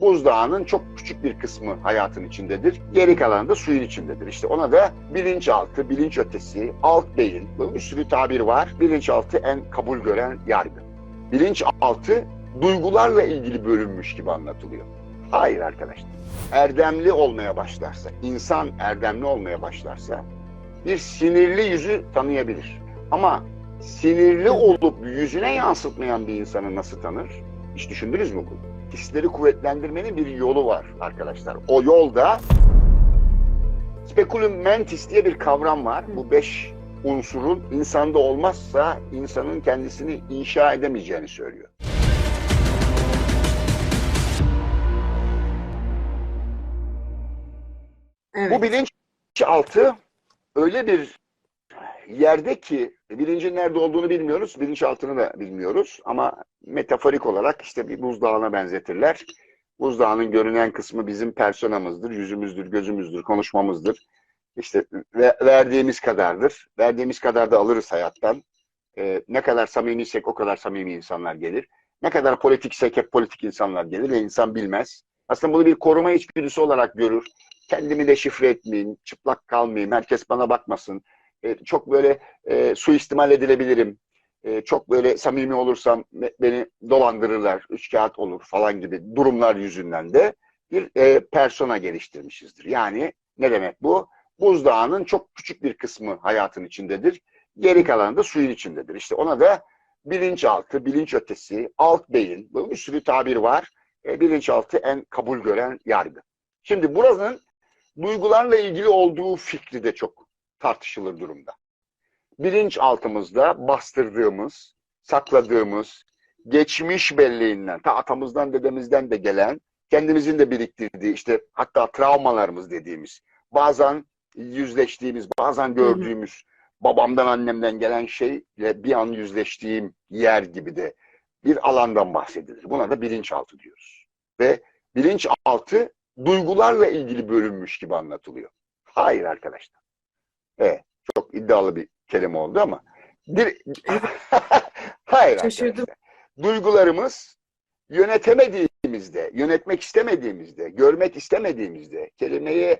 buzdağının çok küçük bir kısmı hayatın içindedir. Geri kalanı da suyun içindedir. İşte ona da bilinçaltı, bilinç ötesi, alt beyin, bir sürü tabir var. Bilinçaltı en kabul gören yargı. Bilinçaltı duygularla ilgili bölünmüş gibi anlatılıyor. Hayır arkadaşlar. Erdemli olmaya başlarsa, insan erdemli olmaya başlarsa bir sinirli yüzü tanıyabilir. Ama sinirli olup yüzüne yansıtmayan bir insanı nasıl tanır? Hiç düşündünüz mü bunu? Hisleri kuvvetlendirmenin bir yolu var arkadaşlar. O yolda speculum mentis diye bir kavram var. Bu beş unsurun insanda olmazsa insanın kendisini inşa edemeyeceğini söylüyor. Evet. Bu bilinçaltı öyle bir yerde ki bilincin nerede olduğunu bilmiyoruz, bilinçaltını da bilmiyoruz ama metaforik olarak işte bir buzdağına benzetirler. Buzdağının görünen kısmı bizim personamızdır, yüzümüzdür, gözümüzdür, konuşmamızdır. İşte ve- verdiğimiz kadardır. Verdiğimiz kadar da alırız hayattan. Ee, ne kadar samimiysek o kadar samimi insanlar gelir. Ne kadar politiksek hep politik insanlar gelir ve insan bilmez. Aslında bunu bir koruma içgüdüsü olarak görür kendimi de şifre etmeyeyim, çıplak kalmayayım, herkes bana bakmasın. E, çok böyle e, suistimal edilebilirim. E, çok böyle samimi olursam beni dolandırırlar, üç kağıt olur falan gibi durumlar yüzünden de bir e, persona geliştirmişizdir. Yani ne demek bu? Buzdağının çok küçük bir kısmı hayatın içindedir. Geri kalanı da suyun içindedir. İşte ona da bilinçaltı, bilinç ötesi, alt beyin, böyle bir sürü tabir var. E, bilinçaltı en kabul gören yargı. Şimdi buranın duygularla ilgili olduğu fikri de çok tartışılır durumda. Bilinçaltımızda bastırdığımız, sakladığımız, geçmiş belleğinden, ta atamızdan dedemizden de gelen, kendimizin de biriktirdiği, işte hatta travmalarımız dediğimiz, bazen yüzleştiğimiz, bazen gördüğümüz, babamdan annemden gelen şeyle bir an yüzleştiğim yer gibi de bir alandan bahsedilir. Buna da bilinçaltı diyoruz. Ve bilinçaltı duygularla ilgili bölünmüş gibi anlatılıyor. Hayır arkadaşlar. Evet, çok iddialı bir kelime oldu ama bir... Hayır Şaşırdım. arkadaşlar. Duygularımız yönetemediğimizde, yönetmek istemediğimizde, görmek istemediğimizde, kelimeyi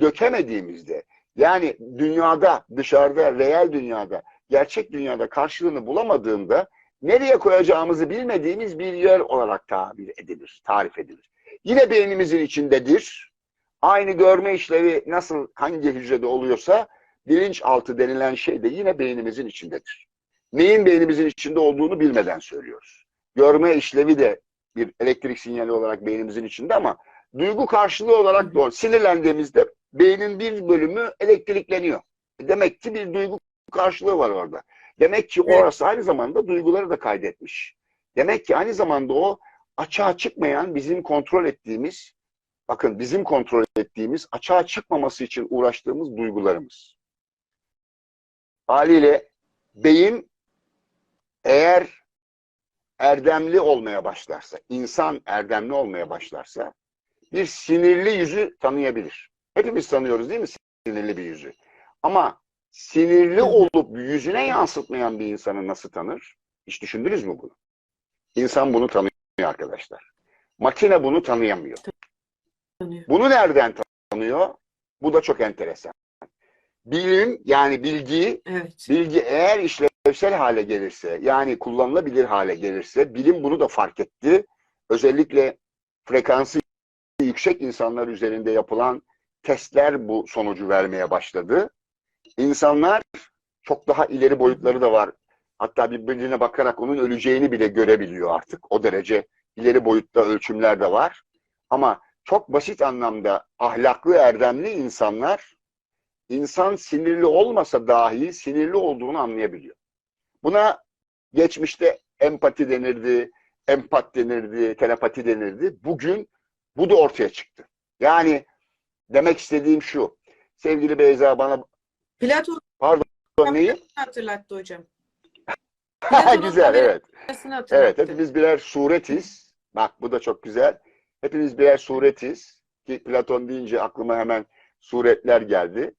dökemediğimizde, yani dünyada, dışarıda, reel dünyada, gerçek dünyada karşılığını bulamadığında nereye koyacağımızı bilmediğimiz bir yer olarak tabir edilir, tarif edilir. Yine beynimizin içindedir. Aynı görme işlevi nasıl hangi hücrede oluyorsa bilinçaltı denilen şey de yine beynimizin içindedir. Neyin beynimizin içinde olduğunu bilmeden söylüyoruz. Görme işlevi de bir elektrik sinyali olarak beynimizin içinde ama duygu karşılığı olarak doğru. Sinirlendiğimizde beynin bir bölümü elektrikleniyor. Demek ki bir duygu karşılığı var orada. Demek ki orası aynı zamanda duyguları da kaydetmiş. Demek ki aynı zamanda o açığa çıkmayan bizim kontrol ettiğimiz bakın bizim kontrol ettiğimiz açığa çıkmaması için uğraştığımız duygularımız. Haliyle beyin eğer erdemli olmaya başlarsa, insan erdemli olmaya başlarsa bir sinirli yüzü tanıyabilir. Hepimiz tanıyoruz değil mi sinirli bir yüzü? Ama sinirli olup yüzüne yansıtmayan bir insanı nasıl tanır? Hiç düşündünüz mü bunu? İnsan bunu tanıyor arkadaşlar. Makine bunu tanıyamıyor. Bunu nereden tanıyor? Bu da çok enteresan. Bilim yani bilgi, Evet. bilgi eğer işlevsel hale gelirse, yani kullanılabilir hale gelirse, bilim bunu da fark etti. Özellikle frekansı yüksek insanlar üzerinde yapılan testler bu sonucu vermeye başladı. İnsanlar çok daha ileri boyutları da var. Hatta birbirine bakarak onun öleceğini bile görebiliyor artık. O derece ileri boyutta ölçümler de var. Ama çok basit anlamda ahlaklı, erdemli insanlar insan sinirli olmasa dahi sinirli olduğunu anlayabiliyor. Buna geçmişte empati denirdi, empat denirdi, telepati denirdi. Bugün bu da ortaya çıktı. Yani demek istediğim şu. Sevgili Beyza bana Platon pardon neyi? hatırlattı hocam. Güzel evet. Evet hepimiz birer suretiz. Bak bu da çok güzel. Hepimiz birer suretiz. Ki Platon deyince aklıma hemen suretler geldi.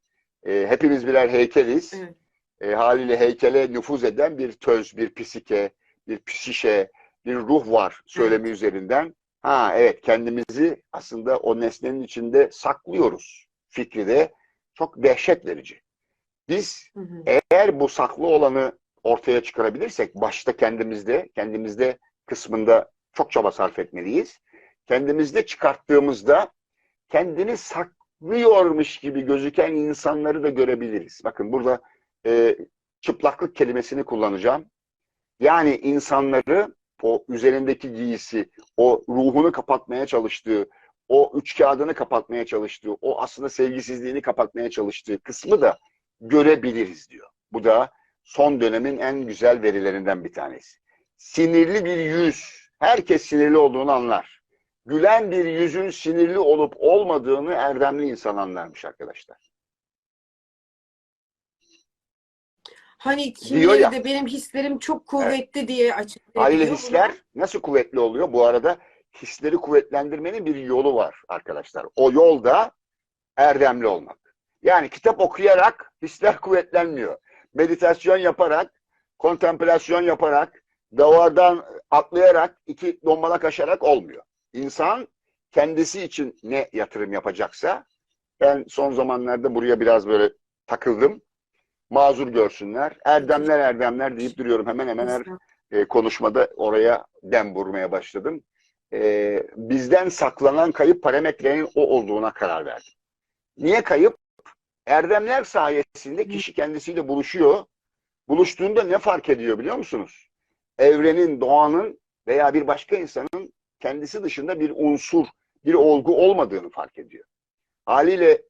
Ee, hepimiz birer heykeliz. Evet. E, haliyle heykele nüfuz eden bir töz, bir psike, bir psişe, bir ruh var söylemi üzerinden. Ha evet kendimizi aslında o nesnenin içinde saklıyoruz. Fikri de çok dehşet verici. Biz Hı hı. eğer bu saklı olanı ortaya çıkarabilirsek başta kendimizde, kendimizde kısmında çok çaba sarf etmeliyiz. Kendimizde çıkarttığımızda kendini saklıyormuş gibi gözüken insanları da görebiliriz. Bakın burada e, çıplaklık kelimesini kullanacağım. Yani insanları o üzerindeki giysi, o ruhunu kapatmaya çalıştığı, o üç kağıdını kapatmaya çalıştığı, o aslında sevgisizliğini kapatmaya çalıştığı kısmı da görebiliriz diyor. Bu da son dönemin en güzel verilerinden bir tanesi. Sinirli bir yüz, herkes sinirli olduğunu anlar. Gülen bir yüzün sinirli olup olmadığını erdemli insan anlarmış arkadaşlar. Hani kimileri ya. de benim hislerim çok kuvvetli diye açıklayabiliyor. Haliyle bunu. hisler nasıl kuvvetli oluyor? Bu arada hisleri kuvvetlendirmenin bir yolu var arkadaşlar. O yol da erdemli olmak. Yani kitap okuyarak hisler kuvvetlenmiyor. Meditasyon yaparak, kontemplasyon yaparak, davardan atlayarak, iki dombalak aşarak olmuyor. İnsan kendisi için ne yatırım yapacaksa, ben son zamanlarda buraya biraz böyle takıldım. Mazur görsünler. Erdemler erdemler deyip duruyorum. Hemen hemen her e, konuşmada oraya dem vurmaya başladım. E, bizden saklanan kayıp parametrenin o olduğuna karar verdim. Niye kayıp? Erdemler sayesinde kişi kendisiyle buluşuyor. Buluştuğunda ne fark ediyor biliyor musunuz? Evrenin, doğanın veya bir başka insanın kendisi dışında bir unsur, bir olgu olmadığını fark ediyor. Haliyle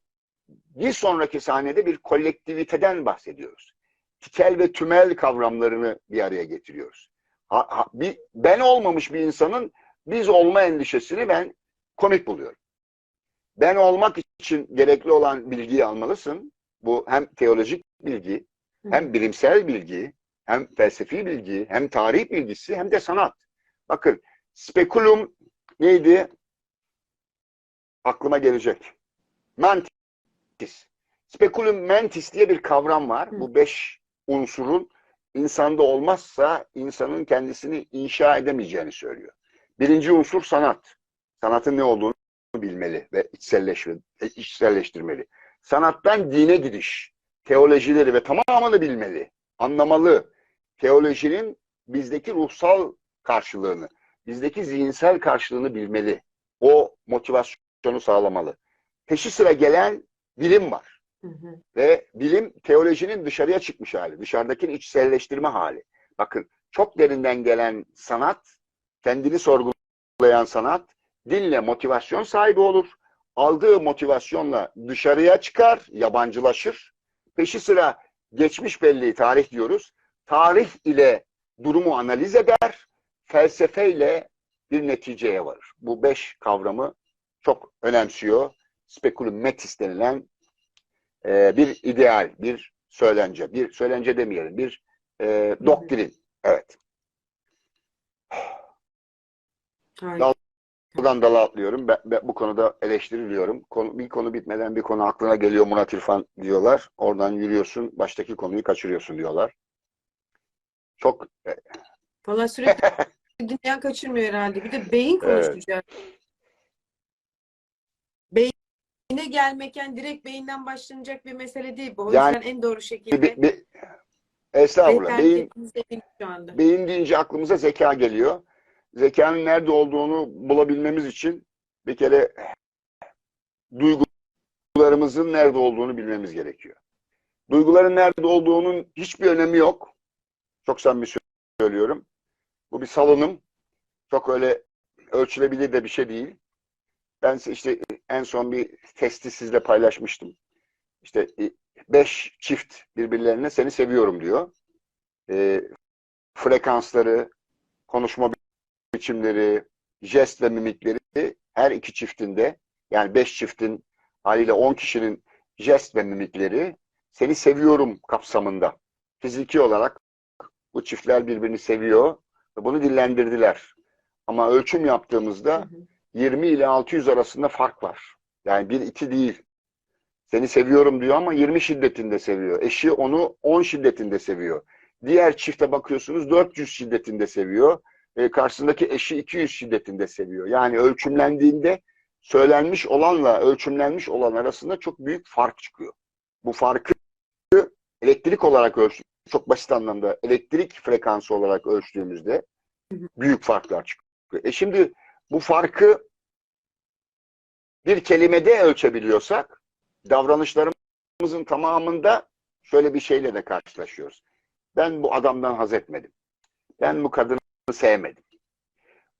bir sonraki sahnede bir kolektiviteden bahsediyoruz. Tikel ve tümel kavramlarını bir araya getiriyoruz. Ha, ha, bir, ben olmamış bir insanın biz olma endişesini ben komik buluyorum. Ben olmak için gerekli olan bilgiyi almalısın. Bu hem teolojik bilgi, hem bilimsel bilgi, hem felsefi bilgi, hem tarih bilgisi, hem de sanat. Bakın, spekulum neydi? Aklıma gelecek. Mantis. Spekulum mentis diye bir kavram var. Hı. Bu beş unsurun insanda olmazsa insanın kendisini inşa edemeyeceğini söylüyor. Birinci unsur sanat. Sanatın ne olduğunu bilmeli ve e, içselleştirmeli. Sanattan dine gidiş, teolojileri ve tamamını bilmeli, anlamalı. Teolojinin bizdeki ruhsal karşılığını, bizdeki zihinsel karşılığını bilmeli. O motivasyonu sağlamalı. Peşi sıra gelen bilim var. Hı hı. Ve bilim teolojinin dışarıya çıkmış hali, dışarıdakini içselleştirme hali. Bakın çok derinden gelen sanat, kendini sorgulayan sanat, dinle motivasyon sahibi olur. Aldığı motivasyonla dışarıya çıkar, yabancılaşır. Peşi sıra geçmiş belli tarih diyoruz. Tarih ile durumu analiz eder, felsefeyle bir neticeye varır. Bu beş kavramı çok önemsiyor. Speculum metis denilen e, bir ideal, bir söylence, bir söylence demeyelim, bir e, doktrin. Evet. Harika. Buradan dala atlıyorum. Ben, ben bu konuda eleştiriliyorum. Konu, bir konu bitmeden bir konu aklına geliyor Murat İrfan diyorlar. Oradan yürüyorsun, baştaki konuyu kaçırıyorsun diyorlar. Çok e, Valla sürekli dinleyen kaçırmıyor herhalde. Bir de beyin Evet. konuşacak. Beyine gelmeken direkt beyinden başlanacak bir mesele değil bu. O Yani yüzden en doğru şekilde bir, bir- estağfurullah. Beyin, şu anda. beyin deyince aklımıza zeka geliyor. Zekanın nerede olduğunu bulabilmemiz için bir kere duygularımızın nerede olduğunu bilmemiz gerekiyor. Duyguların nerede olduğunun hiçbir önemi yok. Çok samimi söylüyorum. Bu bir salınım. Çok öyle ölçülebilir de bir şey değil. Ben işte en son bir testi sizle paylaşmıştım. İşte e, beş çift birbirlerine seni seviyorum diyor. E, frekansları, konuşma biçimleri, jest ve mimikleri her iki çiftinde yani beş çiftin haliyle on kişinin jest ve mimikleri seni seviyorum kapsamında. Fiziki olarak bu çiftler birbirini seviyor bunu dillendirdiler. Ama ölçüm yaptığımızda Hı hı. 20 ile 600 arasında fark var. Yani bir iki değil. Seni seviyorum diyor ama 20 şiddetinde seviyor. Eşi onu 10 şiddetinde seviyor. Diğer çifte bakıyorsunuz 400 şiddetinde seviyor. e, karşısındaki eşi 200 şiddetinde seviyor. Yani ölçümlendiğinde söylenmiş olanla ölçümlenmiş olan arasında çok büyük fark çıkıyor. Bu farkı elektrik olarak ölç çok basit anlamda elektrik frekansı olarak ölçtüğümüzde büyük farklar çıkıyor. E şimdi bu farkı bir kelimede ölçebiliyorsak davranışlarımızın tamamında şöyle bir şeyle de karşılaşıyoruz. Ben bu adamdan haz etmedim. Ben bu kadını sevmedim.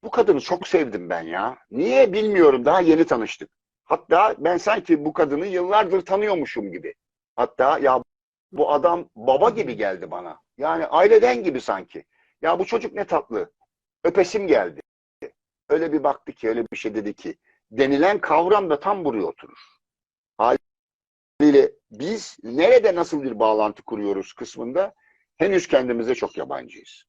Bu kadını çok sevdim ben ya. Niye bilmiyorum. Daha yeni tanıştık. Hatta ben sanki bu kadını yıllardır tanıyormuşum gibi. Hatta ya bu adam baba gibi geldi bana. Yani aileden gibi sanki. Ya bu çocuk ne tatlı. Öpesim geldi. Öyle bir baktı ki, öyle bir şey dedi ki. Denilen kavram da tam buraya oturur. Haliyle biz nerede nasıl bir bağlantı kuruyoruz kısmında henüz kendimize çok yabancıyız.